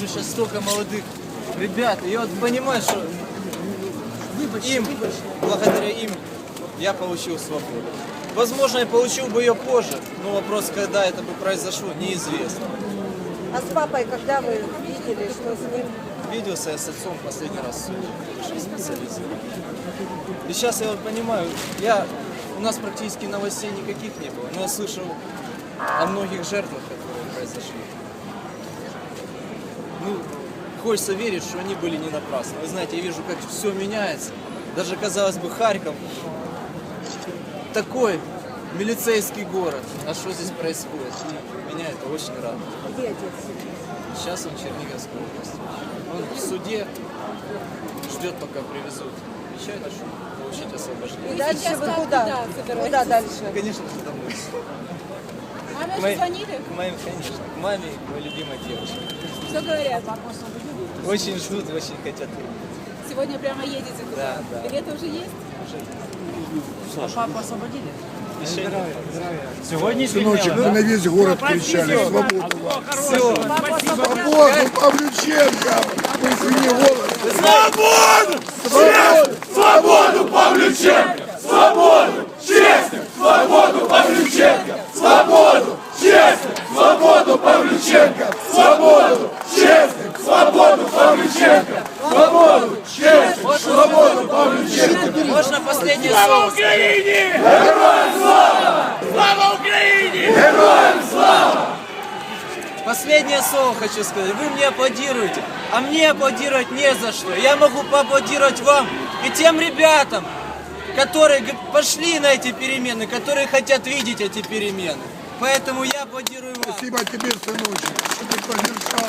вижу сейчас столько молодых ребят, и я вот понимаю, что им, благодаря им, я получил свободу. Возможно, я получил бы ее позже, но вопрос, когда это бы произошло, неизвестно. А с папой, когда вы видели, что с ним? Виделся я с отцом последний раз специалист. И сейчас я вот понимаю, я, у нас практически новостей никаких не было, но я слышал о многих жертвах, которые произошли. Ну, хочется верить, что они были не напрасны. Вы знаете, я вижу, как все меняется. Даже, казалось бы, Харьков такой милицейский город. А что здесь происходит? И меня это очень радует. Где отец? Сейчас он в Черниговской области. Он в суде ждет, пока привезут. Обещают, что получить И освобождение. дальше сейчас вы куда? Куда дальше? Конечно же, домой. Маме К уже моей- звонили? К моим, конечно, к маме к моей любимой девушке. Что говорят? Очень ждут, очень хотят. Сегодня прямо едете туда? Да, да. Билеты уже есть? Еще нет. Сыночек, мы на весь город кричали. Свободу вам. Все. Свободу Павлюченко! Мы свини голос. Свободу! Свободу! Свободу Павлюченко! Свободу! Честь! Свободу Павлюченко! Свободу! Честь! Свободу Павлюченко! Свободу! Честь! Свободу Павлюченко! Свободу! Честь! Свободу Павлюченко! Можно последнее слово? Последнее слово хочу сказать. Вы мне аплодируете, а мне аплодировать не за что. Я могу поаплодировать вам и тем ребятам, которые пошли на эти перемены, которые хотят видеть эти перемены. Поэтому я аплодирую вам. Спасибо тебе, сыночек, что ты поддержал.